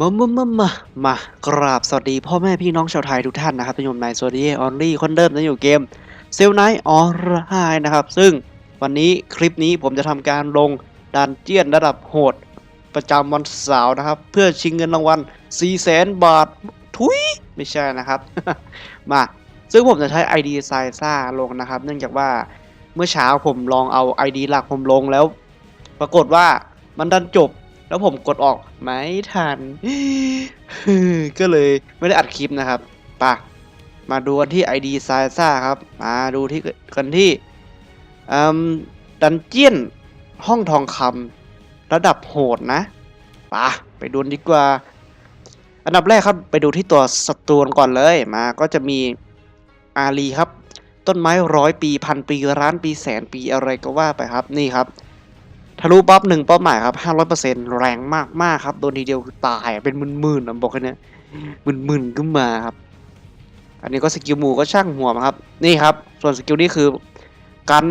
มามามา มา มากราบสวัสดีพ่อแม่พี่น้องชาวไทยทุกท่านนะครับเป็นยมนายโซดีออนลี่คนเดิมนะอยู่เกมเซลไนออนไลน์นะครับ ซึ่งวันนี้คลิปนี้ผมจะทำการลงดันเจียนระดับโหด ประจำวันเสาร์นะครับ เพื่อชิงเงินรางวัล4 0 0แสนบาท ทุยไม่ใช่นะครับ มาซึ่งผมจะใช้ ID ไซซ่าลงนะครับ เนื่องจากว่าเมื่อเช้าผมลองเอา ID หลักผมลงแล้ว ปรากฏว่ามันดันจบ แล้วผมกดออกไม่ทัน ก็เลยไม่ได้อัดคลิปนะครับป่ะมาดูกันที่ ID ไซซ่าครับ มาดูที่กันที่ดันเจียนห้องทองคำ ระดับโหดนะไป่ะไปดูดีกว่า อันดับแรกครับไปดูที่ตัวสตรูก่อนเลยมาก็จะมีอารีครับ ต้นไม้ร้อยปีพันปีร้านปีแสนปีอะไรก็ว่าไปครับนี่ครับทะลุปั๊บหนึ่งเป้าหมายครับห้าร้อยเปอร์เซ็นต์แรงมากมากครับโดนทีเดียวคือตายเป็นหมื่นๆนะบอกแค่นี้หมื่นๆขึ้นมาครับ อันนี้ก็สกิลหมูก็ช่างหัวมาครับ นี่ครับ ส่วนสกิลนี้คือการ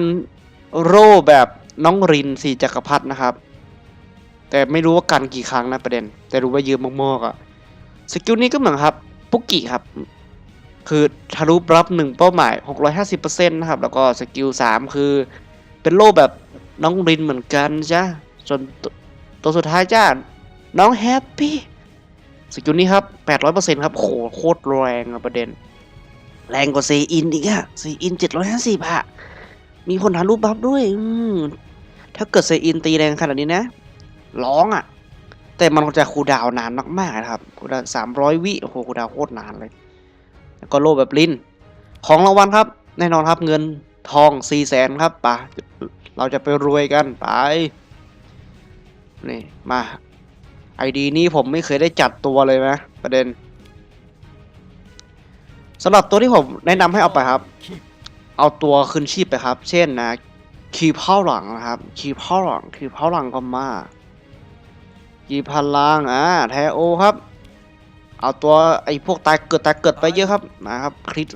โร่แบบน้องรินสีจักรพรรดินะครับ แต่ไม่รู้ว่ากันกี่ครั้งนะประเด็น แต่รู้ว่ายืมมากๆอะสกิลนี้ก็เหมือนครับปุกกิครับ คือทะลุรับหนึ่งเป้าหมาย 650%นะครับ แล้วก็สกิล 3 คือ เป็นโล่แบบน้องรินเหมือนกันจ้าส่วนตัวตัวสุดท้ายจ้าน้องแฮปปี้สกิลนี้ครับ 800%ครับโหโคตรแรงอะประเด็น แรงกว่าซีอินอีกอะซีอิน 750อะมีคนทารูปบัฟด้วยอืมถ้าเกิดซีอินตีแรงขนาดนี้นะ ร้องอะแต่มันจะคูดาวน์นานมากๆนะครับคูดาวสามร้อยวิโอ้โหคูดาวโคตรนานเลย แล้วก็โลแบบลินของรางวัลครับ แน่นอนครับเงินทอง4ี่แสนครับไปะเราจะไปรวยกันไปนี่มาไอดีนี้ผมไม่เคยได้จัดตัวเลยนะประเด็นสำหรับตัวที่ผมแนะนำให้เอาไปครับ เอาตัวคืนชีพไปครับ เช่นนะคีเผาหลังนะครับคีเผาหลังคีเผาหลังก็มา กีพลังอ่าแทโอครับ เอาตัวไอ้พวกตายเกิดตายเกิดไปเยอะครับนะครับคริส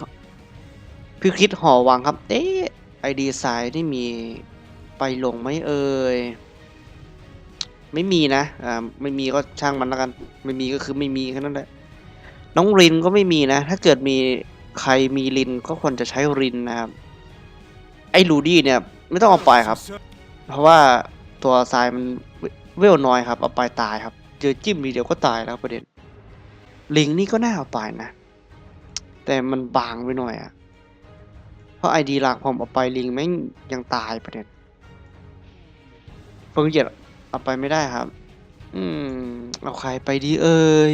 พี่คริสห่อวังครับ เอ๊ะไอดีไซน์นี่มีไปลงไหมเอ่ยไม่มีนะอ่าไม่มีก็ช่างมันแล้วกัน ไม่มีก็คือไม่มีแค่นั้นแหละน้องรินก็ไม่มีนะ ถ้าเกิดมีใครมีรินก็ควรจะใช้รินนะครับ ไอ้ลูดี้เนี่ย ไม่ต้องเอาไปครับ เพราะว่าตัวทรายมัน เวลน้อยครับเอาไปตายครับ เจอจิ้มทีเดียวก็ตายแล้วประเด็น ลิงนี่ก็น่าเอาไปนะ แต่มันบางไปหน่อยอะเพราะไอดีหลักผมเอาไปลิงแม่งยังตายประเด็นเพิ่งเหยียดเอาไปไม่ได้ครับ อืมเอาใครไปดีเอ่ย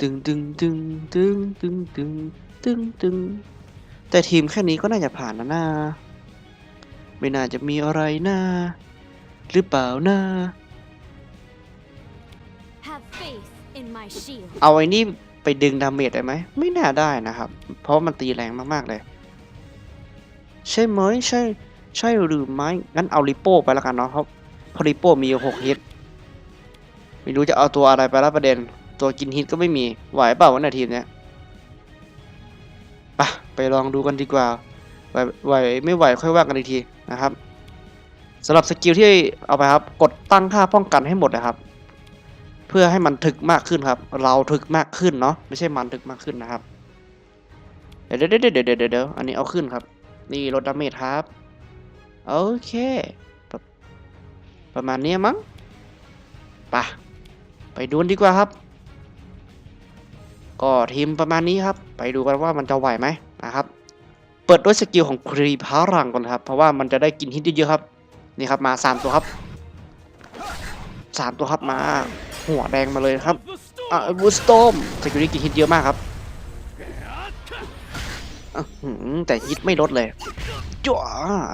ตึงตึงตึงตึงตึงตึงตึงตึงแต่ทีมแค่นี้ก็น่าจะผ่านนะนาไม่น่าจะมีอะไรนะหรือเปล่านะ เอาไอ้นี่ไปดึงดาเมจได้ไหม ไม่น่าได้นะครับ เพราะมันตีแรงมากๆเลย ใช่ไหมใช่ ใช่หรือไม่งั้นเอาริโป้ไปแล้วกันเนาะเพราะพริโป้มีหกฮิตไม่รู้จะเอาตัวอะไรไปแล้วประเด็น ตัวกินฮิตก็ไม่มีไหวเปล่าวะเนี่ยทีมเนี้ยไปไปลองดูกันดีกว่าไหวไหวไม่ไหวค่อยว่ากันอีกทีนะครับสำหรับสกิลที่เอาไปครับ กดตั้งค่าป้องกันให้หมดนะครับ เพื่อให้มันถึกมากขึ้นครับ เราถึกมากขึ้นเนาะไม่ใช่มันถึกมากขึ้นนะครับ เดี๋ยวเดี๋ยวเดี๋ยวเดี๋ยวเดี๋ยวอันนี้เอาขึ้นครับ นี่ลดดาเมจครับโอเคประประมาณนี้มั้งไปะไปดูดีกว่าครับ ก็ทีมประมาณนี้ครับ ไปดูกันว่ามันจะไหวไหมนะครับ เปิดด้วยสกิลของครีพารังก่อนครับ เพราะว่ามันจะได้กินฮิตเยอะๆครับ นี่ครับมาสามตัวครับสามตัวครับมา หัวแดงมาเลยครับ the storm. อะบูสโตมสกิลนี้กินฮิตเยอะมากครับอื้อหือแต่ฮิตไม่ลดเลยจ้า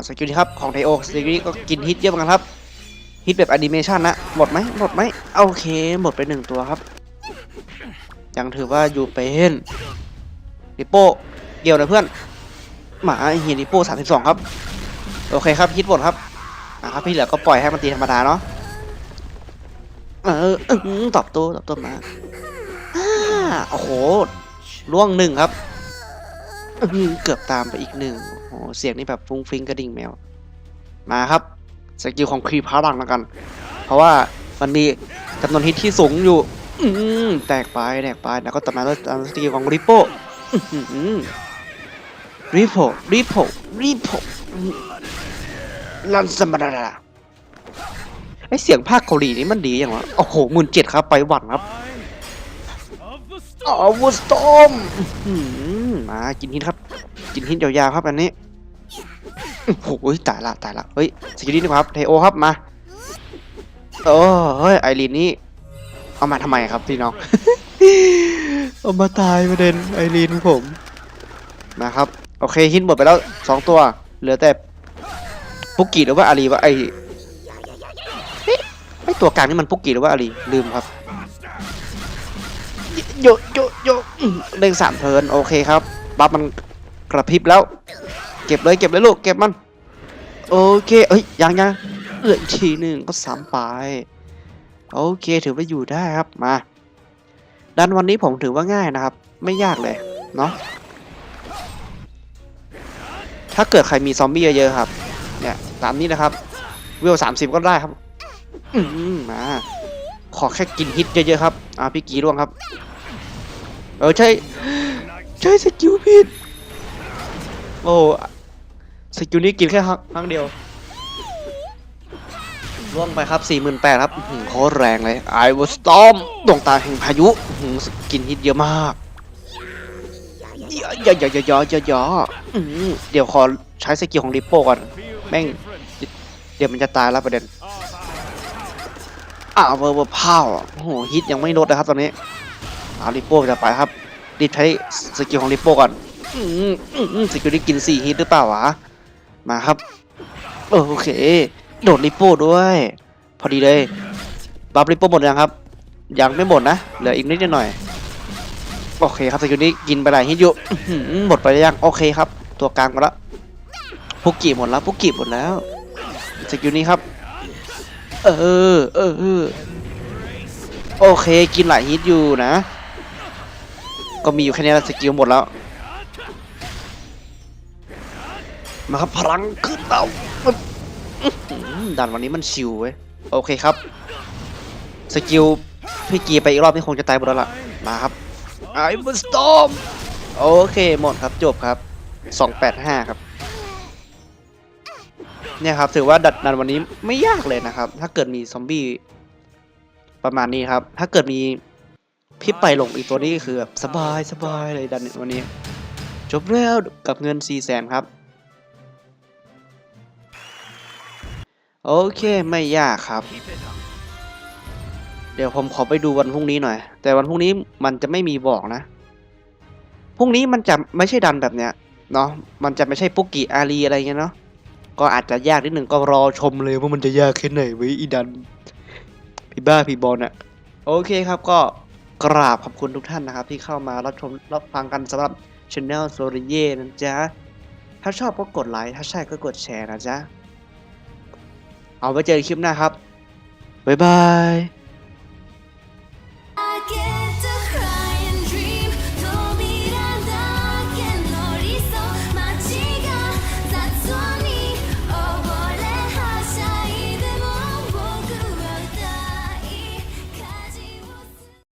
สกิลนี้ครับของไทโอสกิลนี้ก็กินฮิตเยอะเหมือนกันครับฮิตแบบแอนิเมชันนะหมดไหมหมดไหมโอเค หมดไปหนึ่งตัวครับ ยังถือว่าอยู่เป็นดิโป้เกี่ยวนะเพื่อน หมาเฮียดิโป้สามสิบสองครับ โอเคครับฮิตหมดครับนะครับพี่เหลือก็ปล่อยให้มันตีธรรมดาเนาะ เอออื้ออตอบโต้ตอบโต้มาโอ้โหล่วงหนึ่งครับอื้ออเกือบตามไปอีกหนึ่งโอ้โหเสียงนี่แบบฟุ้งฟิ้งกระดิ่งแมว มาครับสกิลของครีพารังแล้วกัน เพราะว่ามันมีจำนวนฮิตที่สูงอยู่อืมแตกไปแตกไปแล้วก็ต่อมาแล้วตามสกิลของริโป้ริโป้ริโป้ริโป้ลันสมาดา ไอเสียงภาคเกาหลีนี่มันดีอย่างวะ โอ้โหหมื่นเจ็ดครับ ไปหวั่นครับ of the อา storm. วุธสตอมมากินฮิตครับ กินฮิตยาวๆครับอันนี้ โอ้โหตายละตายละ เฮ้ยสกิลนี้ดีกว่าครับ เทโอครับมาโอ้เฮ้ยไอรีนนี่เอามาทำไมครับพี่น้อง เอามาตายประเด็นไอรีนผมมาครับ โอเคฮิตหมดไปแล้วสองตัว เหลือแต่ปุกกี้หรือว่าอารีวะไอเอ๊ะไอ ตัวกลางนี่มันปุกกี้หรือว่าอารีลืมครับโยโยโยเร่งสามเทินโอเคครับบัฟมันกระพริบแล้ว เก็บเลยเก็บเลยลูกเก็บมัน โอเคเอ้ยยังยังเอื้ออีกทีหนึ่งก็สามไปโอเคถือว่าอยู่ได้ครับมาดันวันนี้ผมถือว่าง่ายนะครับ ไม่ยากเลยเนาะถ้าเกิดใครมีซอมบี้เยอะๆครับเนี่ยตามนี้นะครับเวสามสิบก็ได้ครับ อืมมา ขอแค่กินฮิตเยอะๆครับ อ่าพี่กีร่วงครับ เออใช่ ใช่สกิลผิด โอ้สกิลนี้กินแค่ครั้งเดียว ร่วงไปครับ 48,000ครับโคตรแรงเลยไอวอสตอมดวงตาแห่งพายุกินฮิตเยอะมากย่อย่อย่าอย่อย่าอย่อย่าอื้อหือเดี๋ยวขอใช้สกิลของริปโป้ก่อน Feel the Bang. difference. เดี๋ยวมันจะตายแล้วประเด็น อ้าวเวอร์เวอร์พาวโอ้โหฮิตยังไม่ลดนะครับตอนนี้เอาริปโป้จะไปครับรีบใช้สกิลของริปโป้ก่อนอืมอืมสกิลนี้กินสี่ฮิตหรือเปล่าวะมาครับโอเค โดดริปโป้ด้วย พอดีเลยบัฟริปโป้หมดยังครับ ยังไม่หมดนะเหลืออีกนิดหน่อยโอเคครับสกิลนี้กินไปหลายฮิตอยู่หมดไปยังโอเคครับ ตัวกลางหมดแล้วพุกกี้หมดแล้วพุกกี้หมดแล้วสกิลนี้ครับ เออเออโอเคกินหลายฮิตอยู่นะ ก็มีอยู่แค่นี้แหละสกิลหมดแล้ว มาครับพลังขึ้นเตาด่านวันนี้มันชิวเว้ยโอเคครับ สกิลพี่กีไปอีกรอบนี่คงจะตายหมดแล้วล่ะมาครับไอ้บัสตอมโอเคหมดครับจบครับ 285 ครับ เนี่ยครับถือว่าดัดดันวันนี้ไม่ยากเลยนะครับ ถ้าเกิดมีซอมบี้ประมาณนี้ครับ ถ้าเกิดมีพี่ไปหลงอีกตัวนี้คือแบบสบายสบายเลยดันวันนี้ จบแล้วกับเงิน4ี่แสนครับ โอเคไม่ยากครับ เดี๋ยวผมขอไปดูวันพรุ่งนี้หน่อย แต่วันพรุ่งนี้มันจะไม่มีบอกนะพรุ่งนี้มันจะไม่ใช่ดันแบบเนี้ยเนาะมันจะไม่ใช่ปุกกิอารีอะไรเงี้ยเนาะ ก็อาจจะยากนิดหนึ่งก็รอชมเลยว่ามันจะยากแค่ไหนเว้ยอีดันพี่บ้าพี่บอลอะโอเคครับก็กราบขอบคุณทุกท่านนะครับ ที่เข้ามารับชมรับฟังกันสำหรับช anel โซริเย่นะจ๊ะ ถ้าชอบก็กดไลค์ถ้าใช่ก็กดแชร์นะจ๊ะ เอาไว้เจอกันคลิปหน้าครับ บ๊ายบาย